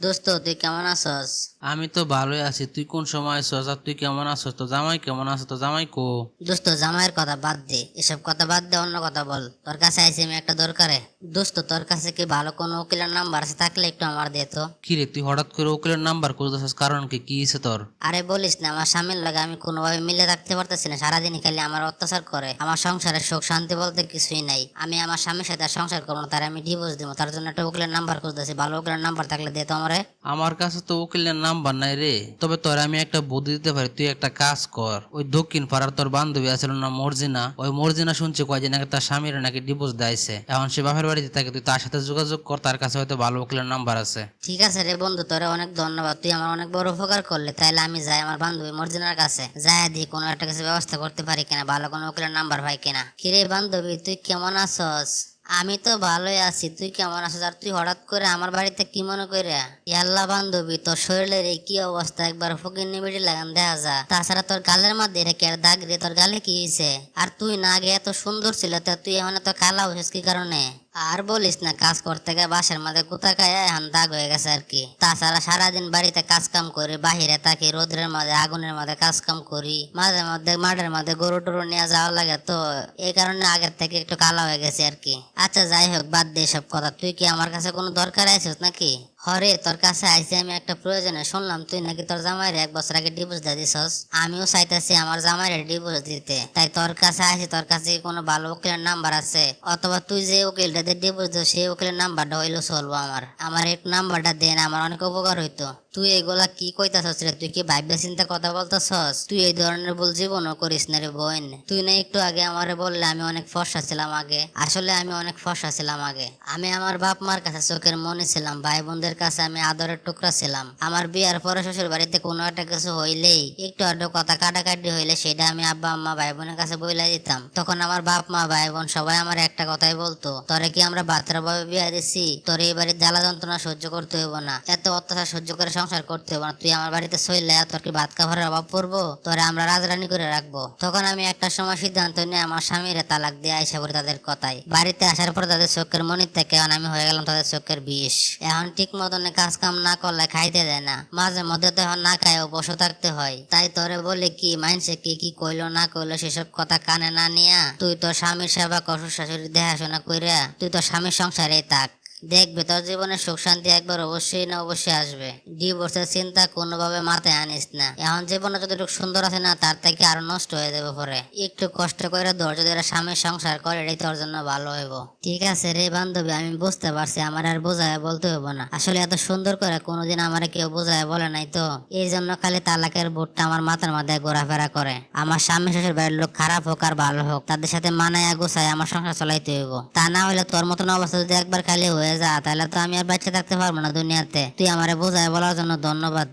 দোস্ত তুই কেমন আছস? আমি তো ভালোই আছি। তুই কোন সময় আছিস আর তুই কেমন আছিস তো জামাই কেমন আছো? তো জামাই কো। দোস্ত জামাইয়ের কথা বাদ দে। এসব কথা বাদ দে অন্য কথা বল। তোর কাছে আইসি আমি একটা দরকারে। দোস্ত তোর কাছে কি ভালো কোনো উকিলের নাম্বার আছে? থাকলে একটু আমার দে তো। কি রে তুই হঠাৎ করে উকিলের নাম্বার খুঁজতেছিস? কারণ কি? কি হয়েছে তোর? আরে বলিস না আমার স্বামীর লাগে আমি কোনোভাবে মিলে থাকতে পারতেছি না। সারাদিন খালি আমার অত্যাচার করে। আমার সংসারে সুখ শান্তি বলতে কিছুই নাই। আমি আমার স্বামীর সাথে আর সংসার করব না। তার আমি ডিভোর্স দিব। তার জন্য একটা উকিলের নাম্বার খুঁজতেছি। ভালো উকিলের নাম্বার থাকলে দে তো আমারে। আমার কাছে তো উকিলের নাম্বার নাই রে। তবে তোর আমি একটা বুদ্ধি দিতে পারি, তুই একটা কাজ কর। ওই দক্ষিণ পাড়ার তোর বান্ধবী আছিল না মর্জিনা। ওই মর্জিনা শুনছে কয়দিন আগে তার স্বামীর নাকি ডিভোর্স দিয়েছে। এখন সে বাপের বাড়িতে থাকে, তুই তার সাথে যোগাযোগ কর, তার কাছে হয়তো ভালো উকিলের নাম্বার আছে। ঠিক আছে রে বন্ধু, তোরে অনেক ধন্যবাদ। তুই আমার অনেক বড় উপকার করলে। তাইলে আমি যাই আমার বান্ধবী মর্জিনার কাছে। যাই দি, কোনো একটা কিছু ব্যবস্থা করতে পারি কিনা, ভালো কোনো উকিলের নাম্বার ভাই কিনা। কিরে বান্ধবী, তুই কেমন আছস? আমি তো ভালোই আছি, তুই কেমন আছিস? আর তুই হঠাৎ করে আমার বাড়িতে কি মনে করে ইয়াল্লা বান্ধবী, তোর শরীরের এই কি অবস্থা? একবার ফকির নিবিড়ি লাগান, দেখা যা। তাছাড়া তোর গালের মধ্যে রেখে আর দাগ রে, তোর গালে কি হয়েছে আর তুই না গিয়ে এত সুন্দর ছিল, তা তুই এখন এত কালা হয়েছিস কি কারণে? আর বলিস না, কাজ করতে গিয়ে বাসের মাঝে কোথা খায়, এখন দাগ হয়ে গেছে আর কি। তাছাড়া সারাদিন বাড়িতে কাজ কাম করি, বাহিরে থাকি রোদ্রের মাঝে আগুনের মাঝে কাজ কাম করি, মাঝে মধ্যে মাঠের মাঝে গরু টরু নিয়ে যাওয়া লাগে তো, এই কারণে আগের থেকে একটু কালা হয়ে গেছে আর কি। আচ্ছা যাই হোক, বাদ দিয়ে সব কথা। তুই কি আমার কাছে কোনো দরকার আছিস নাকি? হরে, তোর কাছে আইসি আমি একটা প্রয়োজনে। শুনলাম তুই নাকি তোর জামাইরে এক বছর আগে ডিভোর্স দিয়ে দিছস। আমিও চাইতেছি আমার জামাইরে ডিভোর্স দিতে। তাই তোর কাছে আইসি, তোর কাছে কোনো ভালো উকিলের নাম্বার আছে? অথবা তুই যে উকিলটাতে ডিভোর্স দিস, সেই উকিলের নাম্বারটা হইল চলবো আমার। আমার এক নাম্বারটা দেন, আমার অনেক উপকার হইতো। তুই এগুলা কি কইতাছস রে? তুই কি ভাববে চিন্তা কথা বলতেছস? তুই এই ধরনের ভুল জীবনও করিস না রে বোন। তুই না একটু আগে আমারে বললে আমি অনেক ফর্সা ছিলাম আগে। আসলে আমি অনেক ফর্সা ছিলাম আগে। আমি আমার বাপ মার কাছে চোখের মনে ছিলাম ভাই বোনদের কাছে আমি আদরের টুকরা ছিলাম। আমার বিয়ার পরে শ্বশুর বাড়িতে কোনো একটা কিছু হইলেই, একটু আধটু কথা কাটাকাটি হইলে সেটা আমি আব্বা, আম্মা ভাই বোনের কাছে বইলা দিতাম। তখন আমার বাপ মা ভাই বোন সবাই আমার একটা কথাই বলতো, তোরে কি আমরা বাচ্চারা ভাবে বিয়া দিছি? তোর এই বাড়ির জ্বালা যন্ত্রণা সহ্য করতে হইব না। এত অত্যাচার সহ্য করে সংসার করতে হইব না তুই আমার বাড়িতে সইলে তোর কি ভাত খাবারের অভাব পড়ব? তোরে আমরা রাজরানি করে রাখব। তখন আমি একটা সময় সিদ্ধান্ত নিয়ে আমার স্বামীরে তালাক দিয়ে আইসা করি তাদের কথাই বাড়িতে আসার পর তাদের চোখের মনির থেকে এখন আমি হয়ে গেলাম তাদের চোখের বিষ। এখন ঠিক মতন কাজ কাম না করলে খাইতে দেয় না। মাঝে মধ্যে তো এখন না খায় বসে থাকতে হয়। তাই তোরে বলে কি, মাইনসে কি কি কইলো না কইলো সেসব কথা কানে না নিয়া তুই তোর স্বামীর সেবা কর শাশুড়ি দেখাশোনা কইরা তুই তোর স্বামীর সংসারে থাক। দেখবে তোর জীবনে সুখ শান্তি একবার অবশ্যই না অবশ্যই আসবে। ডিভোর্সের চিন্তা কোনোভাবে মাথায় আনিস না। এখন জীবনে যতটুকু সুন্দর আছে না, তার থেকে আরও নষ্ট হয়ে যাবে পরে। একটু কষ্ট করে ধৈর্য ধরে স্বামীর সংসার করে এটাই তোর জন্য ভালো হইব। ঠিক আছে রে বান্ধবী, আমি বুঝতে পারছি, আমার আর বোঝায় বলতে হইব না। আসলে এত সুন্দর করে কোনোদিন আমার কেউ বোঝায় বলে নাই তো। এই জন্য খালি তালাকের বোর্ডটা আমার মাথার মধ্যে ঘোরাফেরা করে। আমার স্বামী শ্বশুর বাড়ির লোক খারাপ হোক আর ভালো হোক, তাদের সাথে মানায় গোছায় আমার সংসার চলাইতে হইব। তা না হলে তোর মতন অবস্থা যদি একবার খালি হয়ে যা, তাহলে তো আমি আর বাচ্চা থাকতে পারব না দুনিয়াতে। তুই আমারে বোঝায় বলার জন্য ধন্যবাদ।